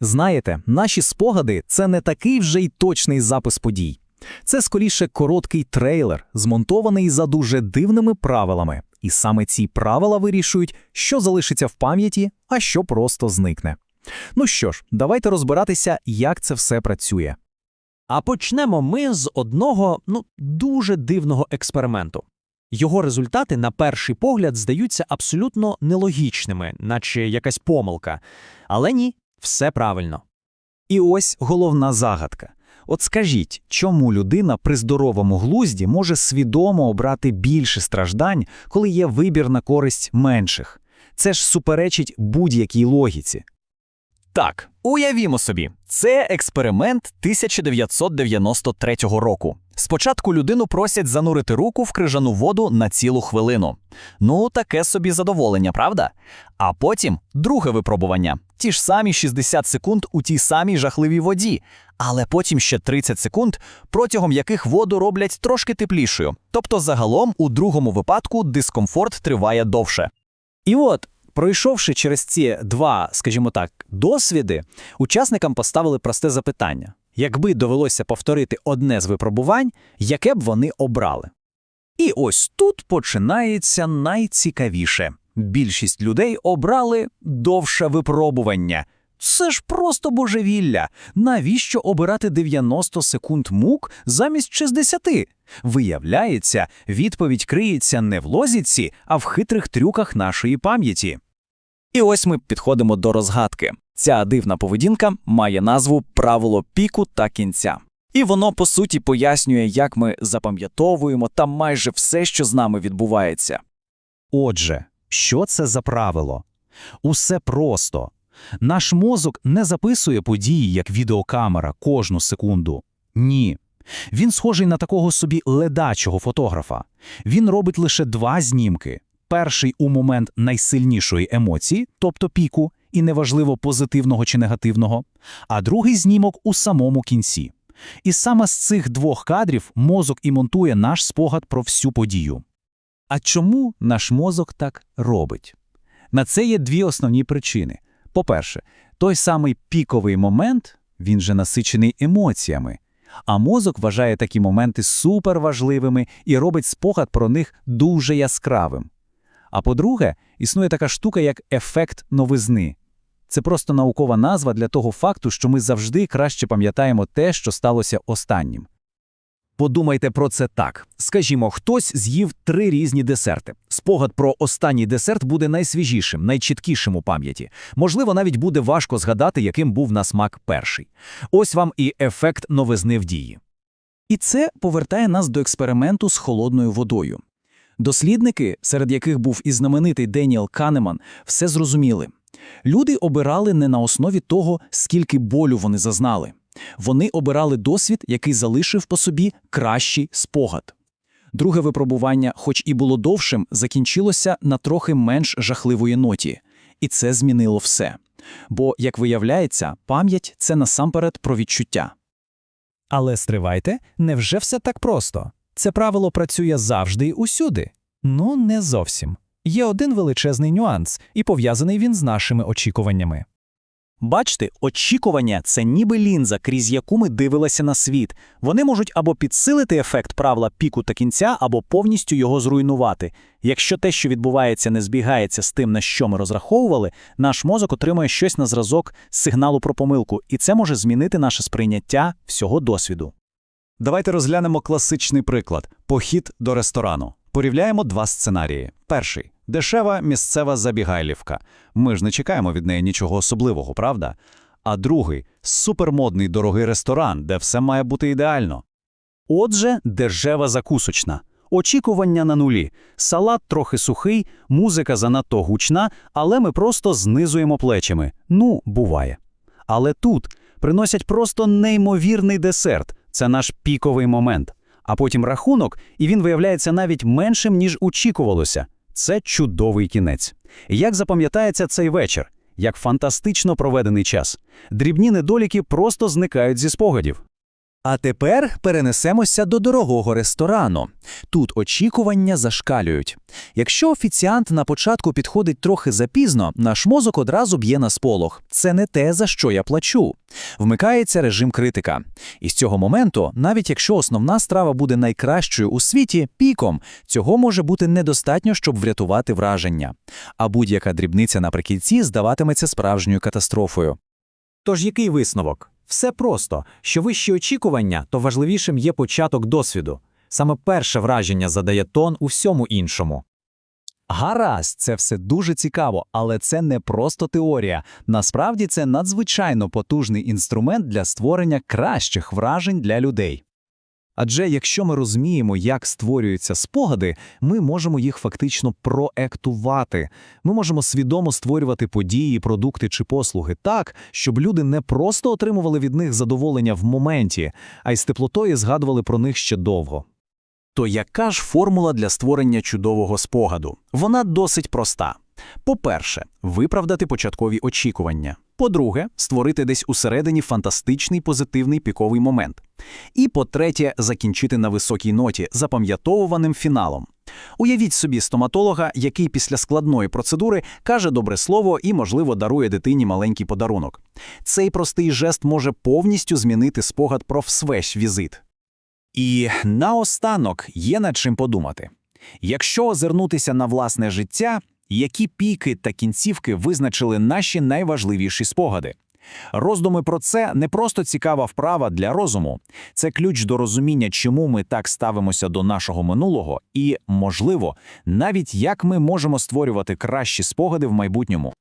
Знаєте, наші спогади це не такий вже й точний запис подій. Це скоріше короткий трейлер, змонтований за дуже дивними правилами. І саме ці правила вирішують, що залишиться в пам'яті, а що просто зникне. Ну що ж, давайте розбиратися, як це все працює. А почнемо ми з одного ну дуже дивного експерименту. Його результати на перший погляд здаються абсолютно нелогічними, наче якась помилка. Але ні, все правильно. І ось головна загадка. От скажіть, чому людина при здоровому глузді може свідомо обрати більше страждань, коли є вибір на користь менших? Це ж суперечить будь-якій логіці. Так, уявімо собі, це експеримент 1993 року. Спочатку людину просять занурити руку в крижану воду на цілу хвилину. Ну, таке собі задоволення, правда? А потім друге випробування. Ті ж самі 60 секунд у тій самій жахливій воді, але потім ще 30 секунд, протягом яких воду роблять трошки теплішою. Тобто, загалом, у другому випадку дискомфорт триває довше. І от, пройшовши через ці два, скажімо так, досвіди, учасникам поставили просте запитання: якби довелося повторити одне з випробувань, яке б вони обрали? І ось тут починається найцікавіше. Більшість людей обрали довше випробування. Це ж просто божевілля. Навіщо обирати 90 секунд мук замість 60? Виявляється, відповідь криється не в лозіці, а в хитрих трюках нашої пам'яті. І ось ми підходимо до розгадки. Ця дивна поведінка має назву правило піку та кінця. І воно, по суті, пояснює, як ми запам'ятовуємо там майже все, що з нами відбувається. Отже, що це за правило? Усе просто. Наш мозок не записує події як відеокамера кожну секунду. Ні. Він схожий на такого собі ледачого фотографа. Він робить лише два знімки: перший у момент найсильнішої емоції, тобто піку, і неважливо позитивного чи негативного, а другий знімок у самому кінці. І саме з цих двох кадрів мозок і монтує наш спогад про всю подію. А чому наш мозок так робить? На це є дві основні причини. По-перше, той самий піковий момент, він же насичений емоціями, а мозок вважає такі моменти суперважливими і робить спогад про них дуже яскравим. А по-друге, існує така штука, як ефект новизни. Це просто наукова назва для того факту, що ми завжди краще пам'ятаємо те, що сталося останнім. Подумайте про це так. Скажімо, хтось з'їв три різні десерти. Спогад про останній десерт буде найсвіжішим, найчіткішим у пам'яті. Можливо, навіть буде важко згадати, яким був на смак перший. Ось вам і ефект новизни в дії. І це повертає нас до експерименту з холодною водою. Дослідники, серед яких був і знаменитий Деніел Канеман, все зрозуміли. Люди обирали не на основі того, скільки болю вони зазнали. Вони обирали досвід, який залишив по собі кращий спогад. Друге випробування, хоч і було довшим, закінчилося на трохи менш жахливої ноті. І це змінило все. Бо, як виявляється, пам'ять це насамперед про відчуття. Але стривайте, невже все так просто? Це правило працює завжди і усюди? Ну, не зовсім. Є один величезний нюанс, і пов'язаний він з нашими очікуваннями. Бачите, очікування це ніби лінза, крізь яку ми дивилися на світ. Вони можуть або підсилити ефект правила піку та кінця, або повністю його зруйнувати. Якщо те, що відбувається, не збігається з тим, на що ми розраховували, наш мозок отримує щось на зразок сигналу про помилку, і це може змінити наше сприйняття всього досвіду. Давайте розглянемо класичний приклад похід до ресторану. Порівняємо два сценарії. Перший дешева місцева забігайлівка. Ми ж не чекаємо від неї нічого особливого, правда? А другий супермодний дорогий ресторан, де все має бути ідеально. Отже, дешева закусочна. Очікування на нулі. Салат трохи сухий, музика занадто гучна, але ми просто знизуємо плечами. Ну, буває. Але тут приносять просто неймовірний десерт. Це наш піковий момент. А потім рахунок, і він виявляється навіть меншим, ніж очікувалося. Це чудовий кінець. Як запам'ятається цей вечір? Як фантастично проведений час. Дрібні недоліки просто зникають зі спогадів. А тепер перенесемося до дорогого ресторану. Тут очікування зашкалюють. Якщо офіціант на початку підходить трохи запізно, наш мозок одразу б'є на сполох. Це не те, за що я плачу. Вмикається режим критика. І з цього моменту, навіть якщо основна страва буде найкращою у світі, піком, цього може бути недостатньо, щоб врятувати враження. А будь-яка дрібниця наприкінці здаватиметься справжньою катастрофою. Тож який висновок? Все просто. Що вищі очікування, то важливішим є початок досвіду. Саме перше враження задає тон у всьому іншому. Гаразд, це все дуже цікаво, але це не просто теорія. Насправді це надзвичайно потужний інструмент для створення кращих вражень для людей. Адже якщо ми розуміємо, як створюються спогади, ми можемо їх фактично проектувати. Ми можемо свідомо створювати події, продукти чи послуги так, щоб люди не просто отримували від них задоволення в моменті, а й з теплотою згадували про них ще довго. То яка ж формула для створення чудового спогаду? Вона досить проста. По-перше, виправдати початкові очікування. По-друге, створити десь усередині фантастичний позитивний піковий момент. І по-третє, закінчити на високій ноті, запам'ятовуваним фіналом. Уявіть собі стоматолога, який після складної процедури каже добре слово і, можливо, дарує дитині маленький подарунок. Цей простий жест може повністю змінити спогад про весь візит. І наостанок є над чим подумати. Якщо озирнутися на власне життя, які піки та кінцівки визначили наші найважливіші спогади? Роздуми про це не просто цікава вправа для розуму, це ключ до розуміння, чому ми так ставимося до нашого минулого, і, можливо, навіть як ми можемо створювати кращі спогади в майбутньому.